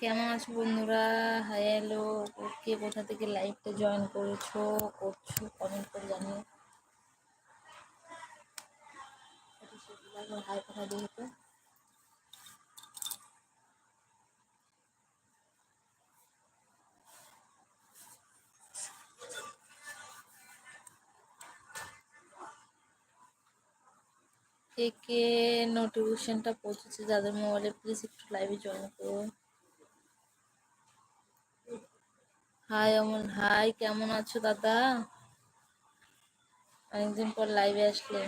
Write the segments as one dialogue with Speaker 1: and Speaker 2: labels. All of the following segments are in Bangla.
Speaker 1: কেমন আছো বন্ধুরা? হাই হ্যালো কে কোথা থেকে লাইভটা জয়েন করেছ, করছ? কমেন্ট করে জানিও। হাই কথা দিয়ে তো কে কে নোটিফিকেশনটা পৌঁছেছে যাদের মোবাইলে প্লিজ একটু লাইভে জয়েন করো। হাই অমন হাই কেমন আছো দাদা? অনেকদিন পর লাইভে আসলে।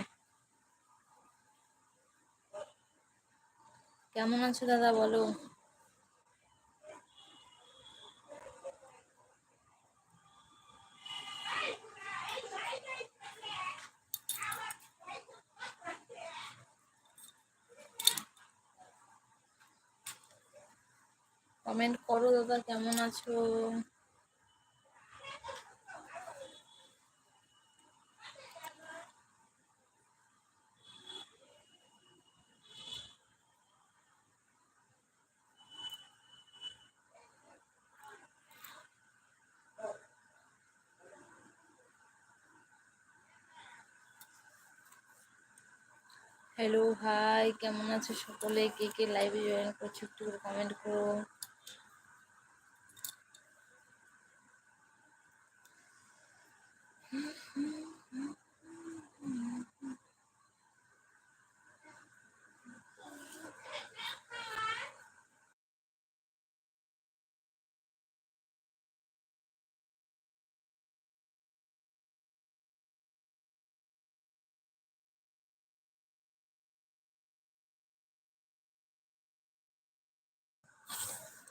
Speaker 1: কেমন আছো দাদা, বলো? কমেন্ট করো দাদা, কেমন আছো? হ্যালো হাই কেমন আছো সকলে? কে কে লাইভে জয়েন করছ একটু কমেন্ট করো।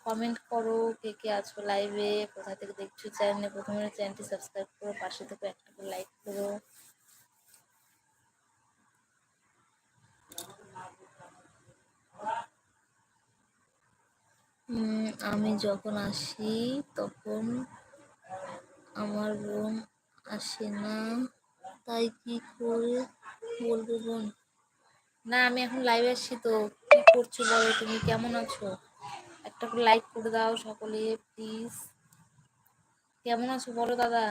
Speaker 1: কমেন্ট করো কে কে আছো লাইভে কোথা থেকে দেখছ চ্যানেলে প্রথমে চ্যানেলটি সাবস্ক্রাইব করো, পাশে থেকে একটা করে লাইক করো। আমি যখন আসি তখন আমার বোন আসে না, তাই কি করে বলব বোন? না, আমি এখন লাইভে আসছি তো, কি করছ বলো, তুমি কেমন আছো? একটা লাইক করে দাও সকলে প্লিজ কেমন আছো বলো দাদা?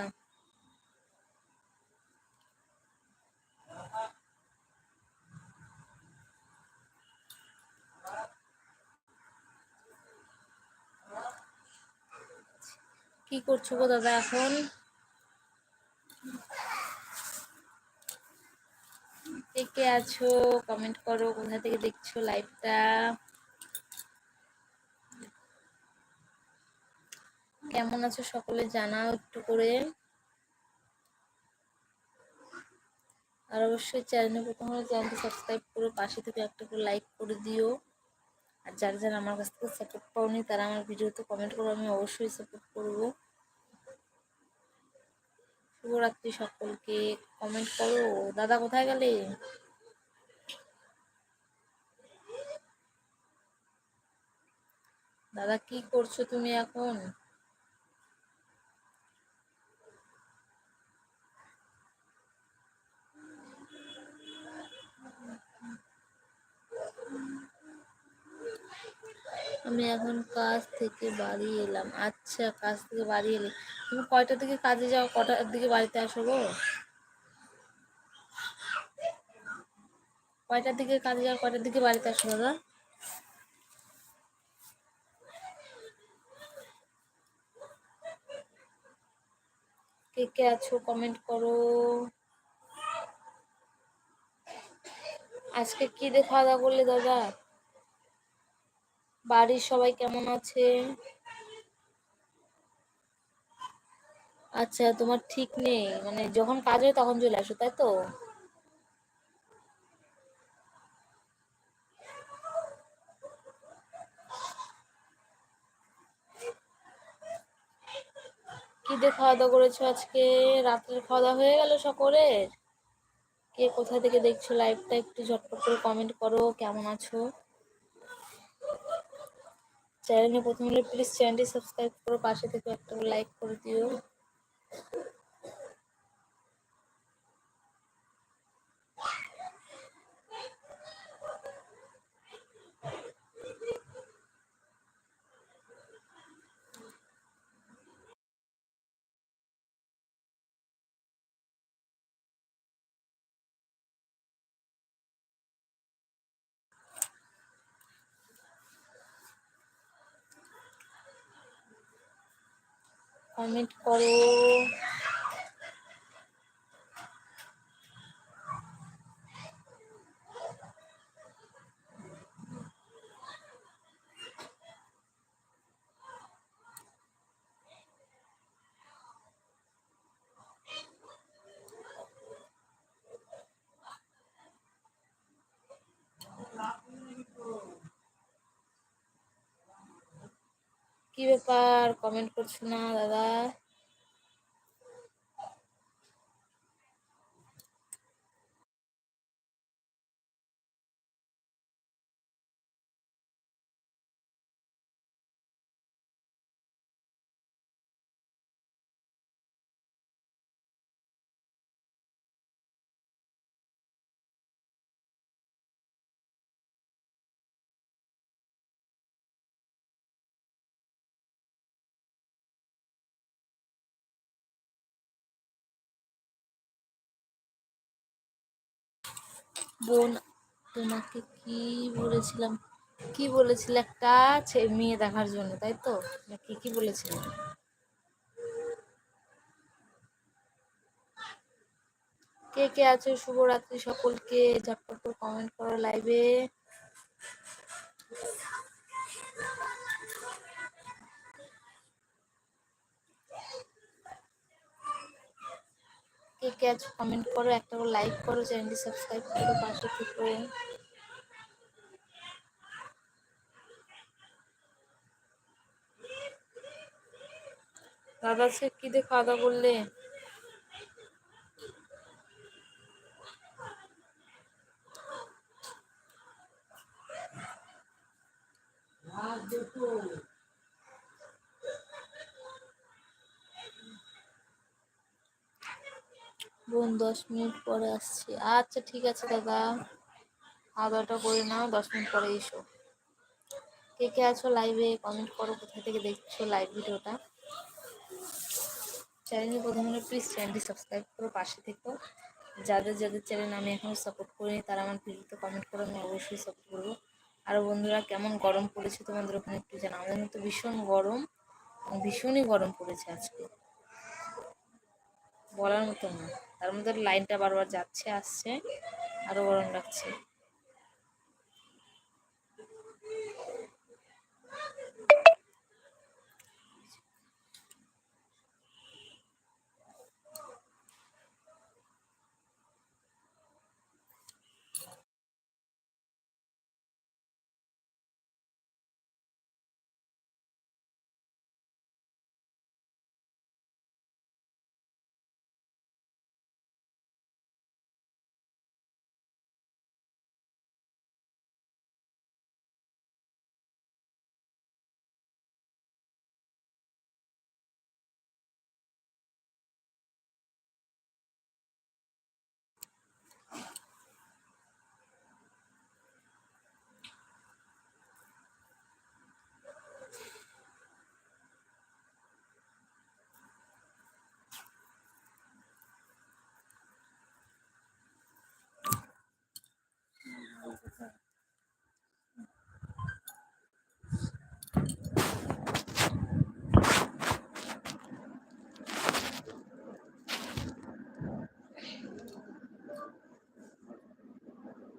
Speaker 1: কি করছ গো দাদা এখন? কে আছো? কমেন্ট করো, কোথা থেকে দেখছ লাইভটা কেমন আছো সকলে জানাও একটু করে। আর অবশ্যই চ্যানেলে প্রথম হলে চ্যানেলটি সাবস্ক্রাইব করে পাশে থেকে একটা করে লাইক করে দিও। আর যারা যারা আমার কাছ থেকে সাপোর্ট পাওনি তারা আমার ভিডিওতে কমেন্ট করো, আমি অবশ্যই সাপোর্ট করব। শুভরাত্রি সকলকে কমেন্ট করো। দাদা কোথায় গেলে? দাদা কি করছ তুমি এখন? আমি এখন কাজ থেকে বাড়ি এলাম। আচ্ছা কাজ থেকে বাড়ি এলে। তুমি কয়টার দিকে কাজে যাও? কটার দিকে বাড়িতে আসো গো? কয়টার দিকে কাজে যাও? কয়টার দিকে বাড়িতে আসো দাদা? কে কে আছো কমেন্ট করো। আজকে কি খাওয়া দাওয়া করলে দাদা? বাড়ির সবাই কেমন আছে? আচ্ছা তোমার ঠিক নেই। মানে যখন কাজ হয় তখন চলে আসো, তাই তো? কি খাওয়া দাওয়া করেছ আজকে? রাত্রের খাওয়া দাওয়া হয়ে গেল সকলের? কে কোথা থেকে দেখছ লাইভটা একটু ঝটপট করে কমেন্ট করো, কেমন আছো? চ্যানেলে প্রথম হলে প্লিজ চ্যানেলটি সাবস্ক্রাইব করো পাশে থেকে একটা লাইক করে দিও। কমেন্ট করো। কি ব্যাপার? কমেন্ট করছ না দাদা। বোন, তোমাকে কি বলেছিলাম? কি বলেছিল একটা মেয়ে দেখার জন্য, তাই তো? কি কি বলেছিল? কে কে আছে? শুভরাত্রি সকলকে। ঝটপট কমেন্ট করো লাইভে কে কে আছে কমেন্ট করো একটা করে লাইক করো চ্যানেলটি সাবস্ক্রাইব করো পাশে থেকো দাদা সে কি দিয়ে খাওয়া দাওয়া করলে? বোন দশ মিনিট পরে আসছি। আচ্ছা ঠিক আছে দাদা। দাওয়াটা করে নাও, দশ মিনিট পরে এসো। কে কে আছো লাইভে কমেন্ট করো, কোথা থেকে দেখছ লাইভ ভিডিওটা? চ্যানেলে প্রথমে প্লিজ চ্যানেলটি সাবস্ক্রাইব করো, পাশে থেকো। যাদের যাদের চ্যানেল আমি এখনও সাপোর্ট করিনি, তারা আমার ভিডিওতে কমেন্ট করো, আমি অবশ্যই সাপোর্ট করব। আর বন্ধুরা, কেমন গরম পড়েছে তোমাদের ওখানে একটু জানা আমাদের তো ভীষণ গরম, ভীষণই গরম পড়েছে আজকে। বলার মতো না। তার মধ্যে লাইনটা বারবার যাচ্ছে আসছে আরও গরম লাগছে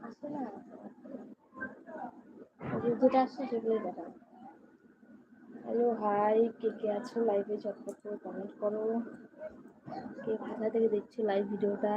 Speaker 1: আসে না যেটা আসছে সেগুলোই দেখা হ্যালো হাই কে কে আছো লাইভে চটপট করে কমেন্ট করো। কে কোথা থেকে দেখছ লাইভ ভিডিওটা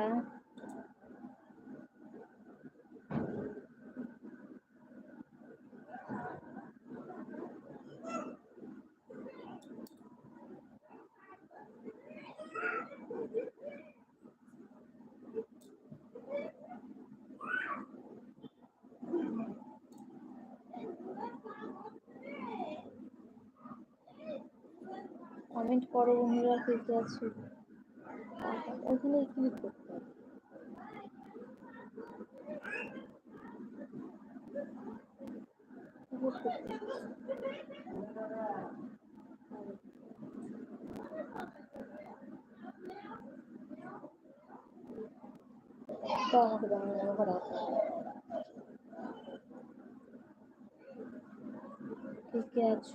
Speaker 1: কমেন্ট করো বন্ধুরা কে আছো? ওখানে ক্লিক করতে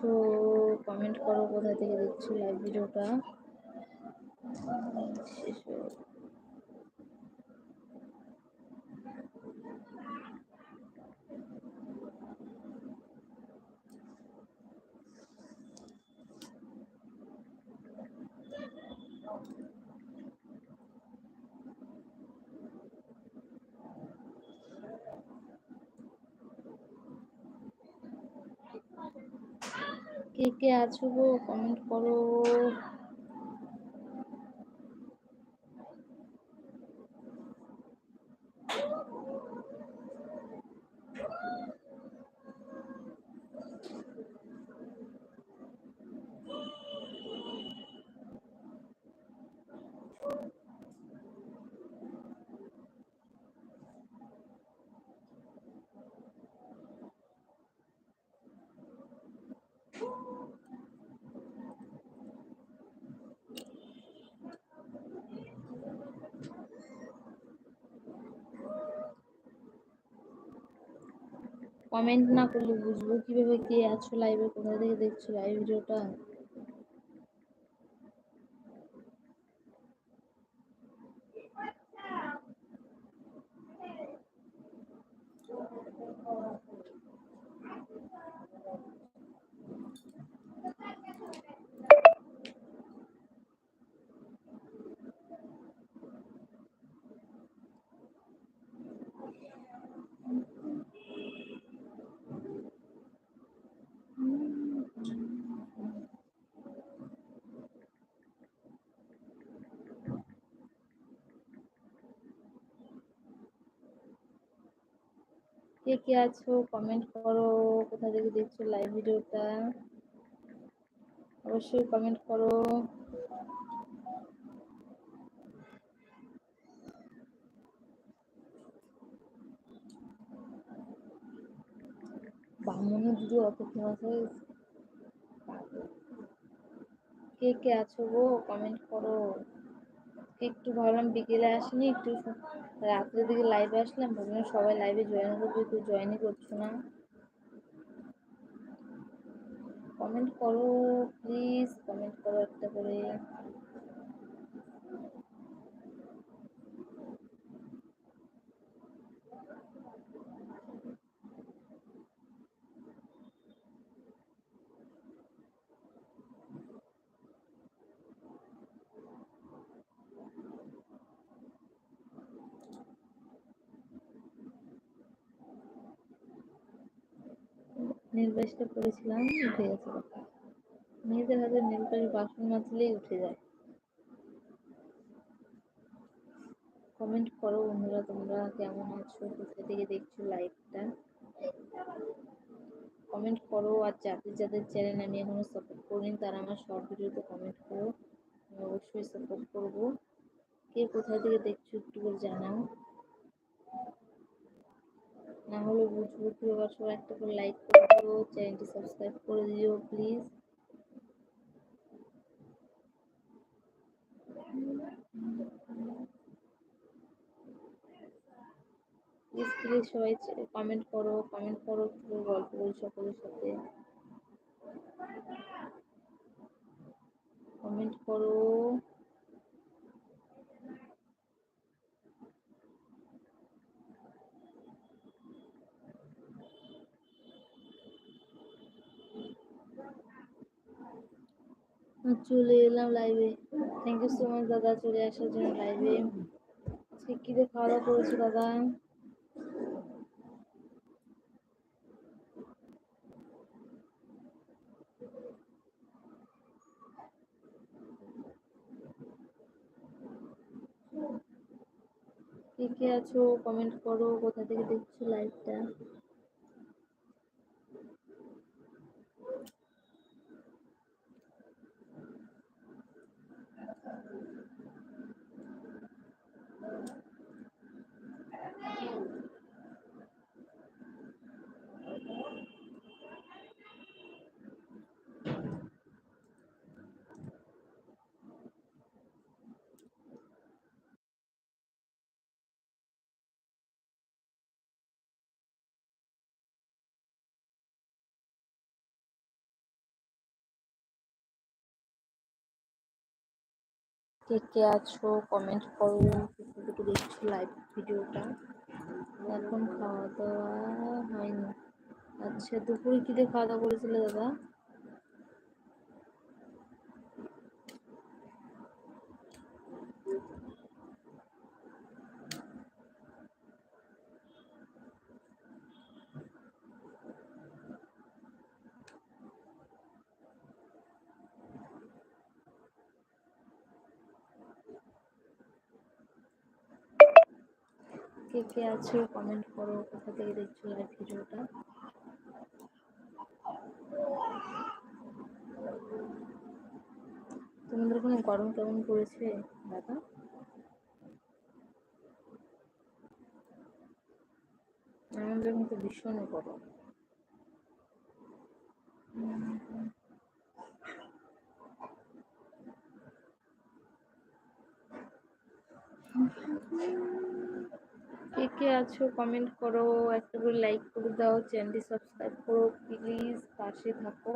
Speaker 1: দেখছ কমেন্ট করো কোথা থেকে দেখছ লাইভ ভিডিওটা কে কে আছো গো? কমেন্ট করো। কমেন্ট না করলে বুঝব। কীভাবে কে আছো লাইভে কোথা থেকে দেখছ লাইভ ভিডিওটা? কে কে আছো? কমেন্ট করো। কোথা থেকে দেখছ লাইভ ভিডিওটা অবশ্যই কমেন্ট করো। বামুনের দিদি অত ফেমাস হয়ে কে কে আছো গো? কমেন্ট করো। একটু ভাবলাম বিকেলে আসিনি, একটু রাত্রের দিকে লাইভে আসলাম ভাবলাম সবাই লাইভে জয়েন করবে কেউ জয়েনই করছ না। কমেন্ট করো প্লিজ কমেন্ট করো একটা করে। নীল পরেছিলাম, উঠে গেছে কথা মেয়েদের হাতে নীল বাসন মাজলেই উঠে যায়। কমেন্ট করো বন্ধুরা তোমরা কেমন আছো কোথা থেকে দেখছ লাইভটা কমেন্ট করো আর যাদের যাদের চ্যানেল আমি এখনও সাপোর্ট করিনি, তারা আমার শর্ট ভিডিওতে কমেন্ট করো। আমি অবশ্যই সাপোর্ট করব। কে কোথায় থেকে দেখছ একটু করে জানাও। না হলে বুঝব কীভাবে সবাই একটা করে লাইক করে চ্যানেলটি সাবস্ক্রাইব করে দিও প্লিজ প্লিজ প্লিজ সবাই কমেন্ট করো কমেন্ট করো গল্প করি সকলের সাথে। কমেন্ট করো। চলে এলাম লাইভে থ্যাংক ইউ সো মাচ দাদা, চলে আসার জন্য লাইভে আজকে কী দিয়ে খাওয়া দাওয়া করেছ, দাদা? কে আছো? কমেন্ট করো, কোথা থেকে দেখছ লাইভটা কে কে আছো কমেন্ট করো কোথা দেখছ লাইভ ভিডিওটা এখন খাওয়া দাওয়া হয়নি। আচ্ছা দুপুরে কি দিয়ে খাওয়া দাওয়া করেছিলে দাদা? কে কে আছো কমেন্ট করো, কোথা থেকে দেখছ লাইভ ভিডিওটা? তোমাদের কোনো গরম কেমন পড়েছে, দাদা? আমাদের কিন্তু ভীষণ গরম। কে কে আছো কমেন্ট করো, একটা করে লাইক করে দাও চ্যানেলটি সাবস্ক্রাইব করো প্লিজ পাশে থাকো।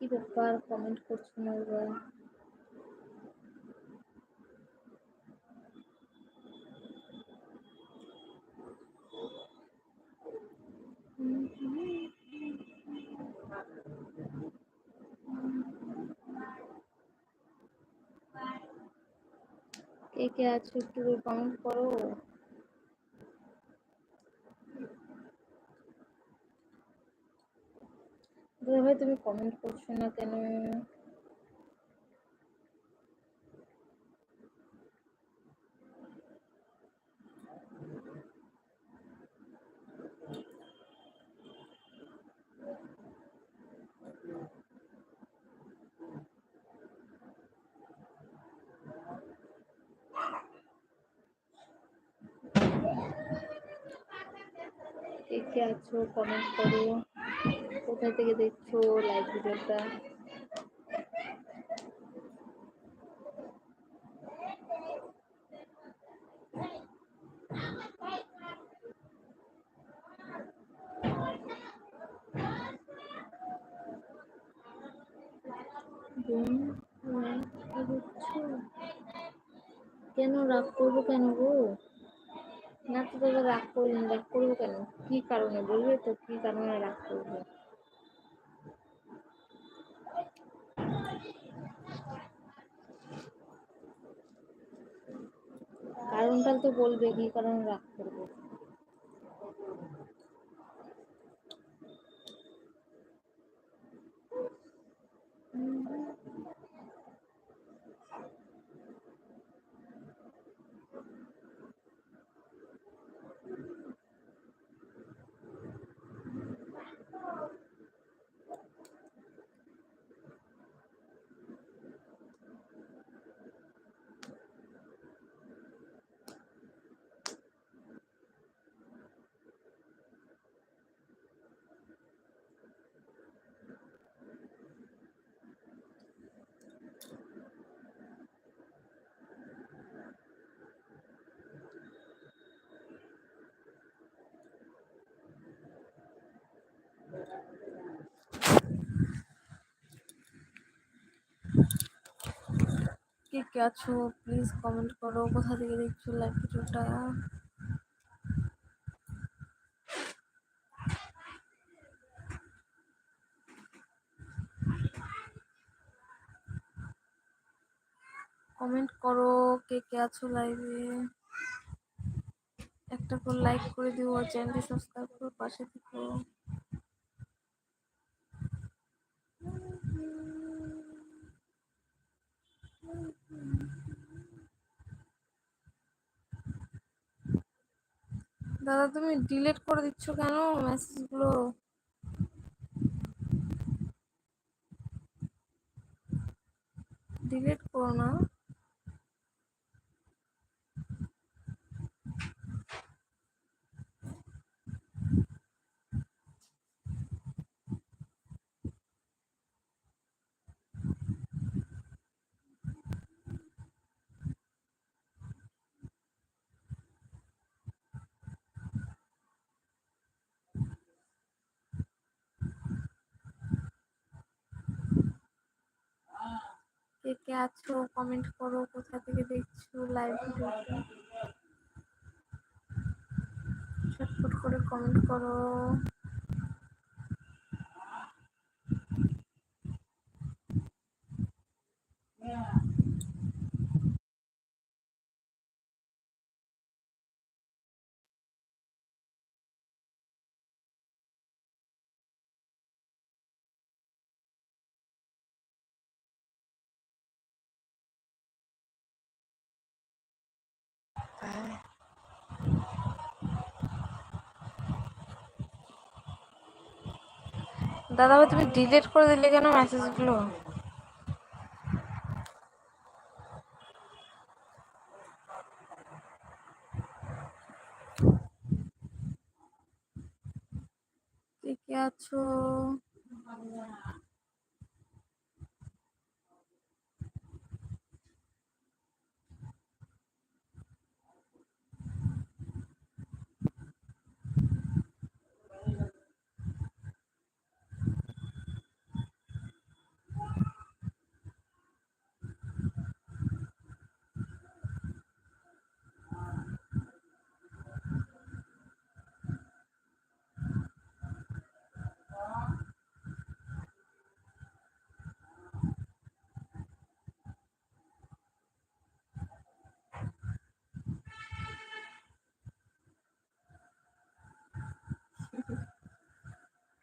Speaker 1: কি ব্যাপার? কমেন্ট করছ না ওরা কে কে আছো একটু কমেন্ট করো। দাদা ভাই তুমি কমেন্ট করছ না কেন? কে আছো কমেন্ট করো। কোথা থেকে দেখছ লাইভ ভিডিওটা? কেন রাগ করব কেন গো? না তো রাগ করিনি রাগ করব কেন? কি কারণে? বলবে তো কি কারণে রাগ করব? কারণটা তো বলবে কি কারণে রাগ করব? কে কে আছো? প্লিজ কমেন্ট করো। কোথা থেকে দেখছ লাইভ ভিডিওটা কমেন্ট করো কে কে আছো লাইভে একটা করে লাইক করে দিও চ্যানেলটি সাবস্ক্রাইব করো, পাশে থেকো। দাদা তুমি ডিলিট করে দিচ্ছ কেন? মেসেজগুলো ডিলিট করো না। কে আছো? কমেন্ট করো কোথা থেকে দেখছ লাইভ ভিডিওটা? করে কমেন্ট করো। দাদা ভাই তুমি ডিলিট করে দিলে কেন মেসেজগুলো কে আছো?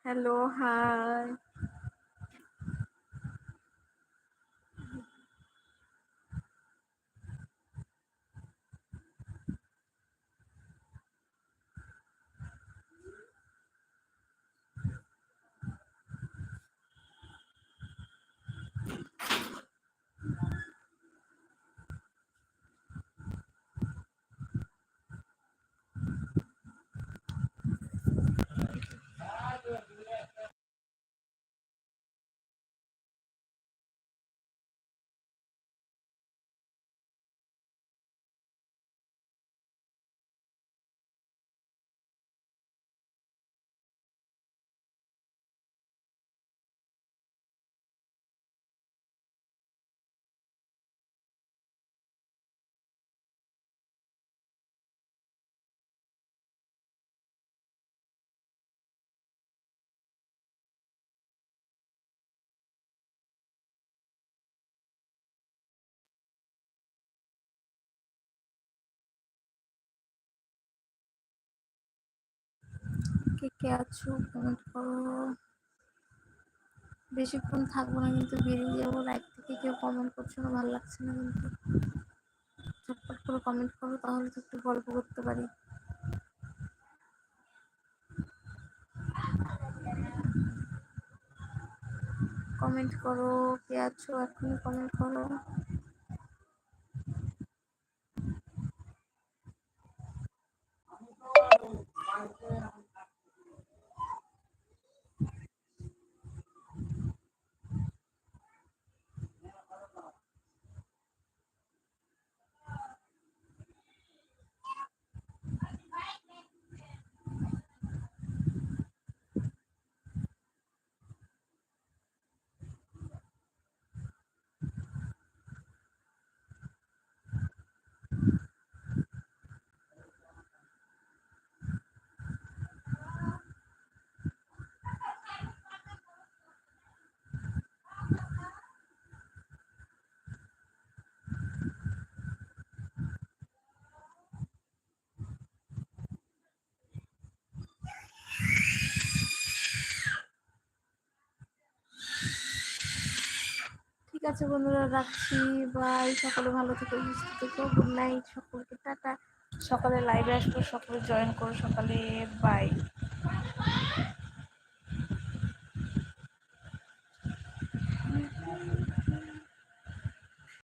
Speaker 1: হ্যালো হাই কে আছো কমেন্ট করো। বেশিক্ষণ থাকব না, কিন্তু বেরিয়ে যাব। লাইক থেকে কেউ কমেন্ট করছ না, ভালো লাগছে না কিন্তু। ঝটপট করে কমেন্ট করো, তাহলে তো একটু গল্প করতে পারি। কমেন্ট করো, কে আছো, এখনই কমেন্ট করো। ঠিক আছে বন্ধুরা, রাখছি বাই সকলে ভালো থেকে, সুস্থ থেকো গুড নাইট সকলকে টাটা, সকালে লাইভে আসব, সকলে জয়েন করো, সকালে বাই